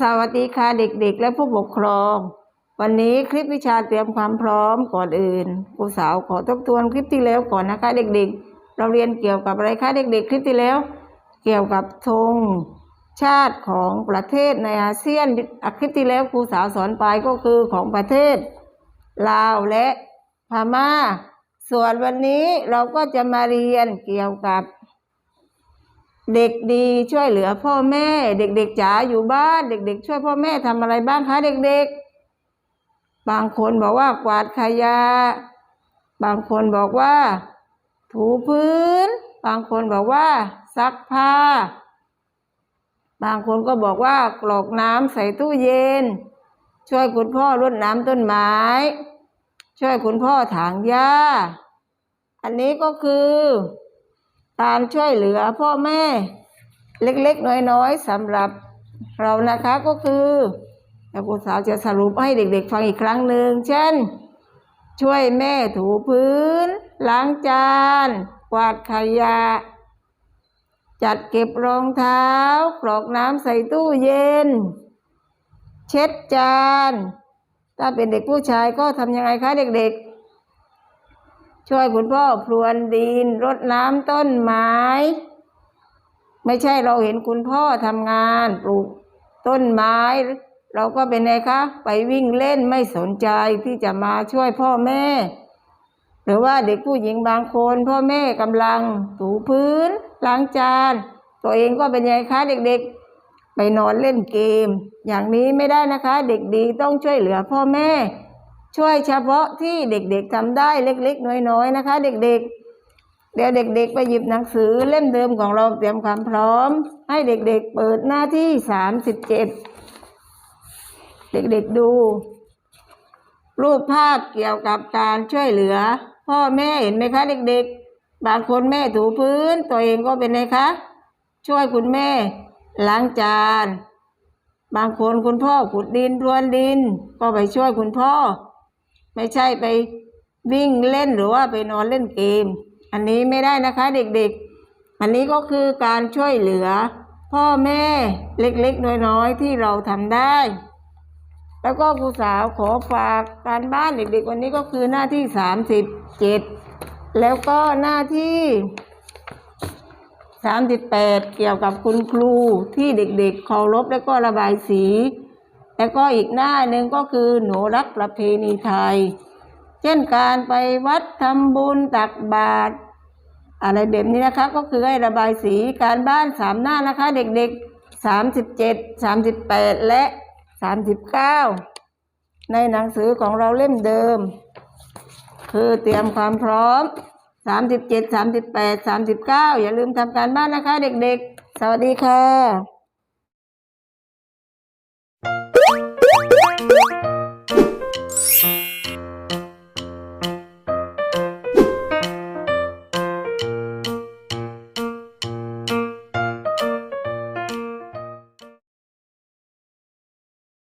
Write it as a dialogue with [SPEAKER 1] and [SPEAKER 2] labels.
[SPEAKER 1] สวัสดีค่ะเด็กๆ และผู้ปกครอง วันนี้คลิปวิชาเตรียมความพร้อมก่อนอื่นครูสาวขอทบทวนคลิปที่แล้วก่อนนะคะ เด็กๆ เราเรียนเกี่ยวกับอะไรคะเด็ก ๆ คลิปที่แล้ว เกี่ยวกับธงชาติของประเทศในอาเซียนคลิปที่แล้วครูสาวสอนไปก็คือของประเทศ ลาวและพม่า ส่วนวันนี้เราก็จะมาเรียนเกี่ยวกับ เด็กดีช่วยเหลือพ่อแม่ เด็กๆจ๋าอยู่บ้าน เด็ก ๆ ช่วยพ่อแม่ทำอะไรบ้างคะเด็ก ๆ บางคนบอกว่ากวาดขยะบางคนบอกว่า ถูพื้น บางคนบอกว่า ซักผ้า บางคนก็บอกว่ากรอกน้ำใส่ตู้เย็น ช่วยคุณพ่อรดน้ำต้นไม้ ช่วยคุณพ่อถางหญ้า อันนี้ก็คือ การช่วยเหลือพ่อแม่เล็กๆ น้อยๆสำหรับเรานะคะก็คือแล้วครูสาวจะสรุปให้เด็กๆ ฟังอีกครั้งหนึ่งเช่น ช่วยแม่ถูพื้น ล้างจาน กวาดขยะ จัดเก็บรองเท้ากรอกน้ำใส่ตู้เย็น เช็ดจาน ถ้าเป็นเด็กผู้ชายก็ทำยังไงคะเด็กๆ ช่วยคุณพ่อพรวนดินรดน้ำต้นไม้ ไม่ใช่เราเห็นคุณพ่อทำงานปลูกต้นไม้ เราก็เป็นไงคะ ไปวิ่งเล่นไม่สนใจที่จะมาช่วยพ่อแม่ หรือว่าเด็กผู้หญิงบางคน พ่อแม่กำลังถูพื้นล้างจาน ตัวเองก็เป็นไงคะเด็กๆ ไปนอนเล่นเกม อย่างนี้ไม่ได้นะคะ เด็กดีต้องช่วยเหลือพ่อแม่ ช่วยเฉพาะที่เด็กๆทำได้เล็กๆ น้อยๆนะคะ เด็กๆ เดี๋ยวเด็กๆ ไปหยิบหนังสือเล่มเดิมของเราเตรียมความพร้อม ให้เด็กๆ เปิดหน้าที่สามสิบเจ็ดเด็กๆดู รูปภาพเกี่ยวกับการช่วยเหลือ พ่อแม่เห็นไหมคะเด็กๆ บางคนแม่ถูพื้นตัวเองก็เป็นไงคะ ช่วยคุณแม่ล้างจาน บางคนคุณพ่อขุดดินรวนดิน ก็ไปช่วยคุณพ่อ ไม่ใช่ไปวิ่งเล่นหรือว่าไปนอนเล่นเกม อันนี้ไม่ได้นะคะเด็กๆ อันนี้ก็คือการช่วยเหลือ พ่อแม่เล็กๆ น้อยๆ ที่เราทำได้ แล้วก็ครูสาวขอฝากการบ้านเด็กๆ วันนี้ก็คือหน้าที่สามสิบเจ็ดแล้วก็หน้าที่สามสิบแปดเกี่ยวกับคุณครูที่เด็กๆเคารพแล้วก็ระบายสี แล้วก็อีกหน้าหนึ่งก็คือหนูรักประเพณีไทย เช่นการไปวัดทำบุญตักบาตรอะไรแบบนี้นะคะก็คือให้ระบายสีการบ้านสามหน้านะคะ เด็กๆสามสิบเจ็ดสามสิบแปดและสามสิบเก้าในหนังสือของเราเล่มเดิม คือเตรียมความพร้อมสามสิบเจ็ดสามสิบแปดสามสิบเก้าอย่าลืมทำการบ้านนะคะ เด็กๆ สวัสดีค่ะ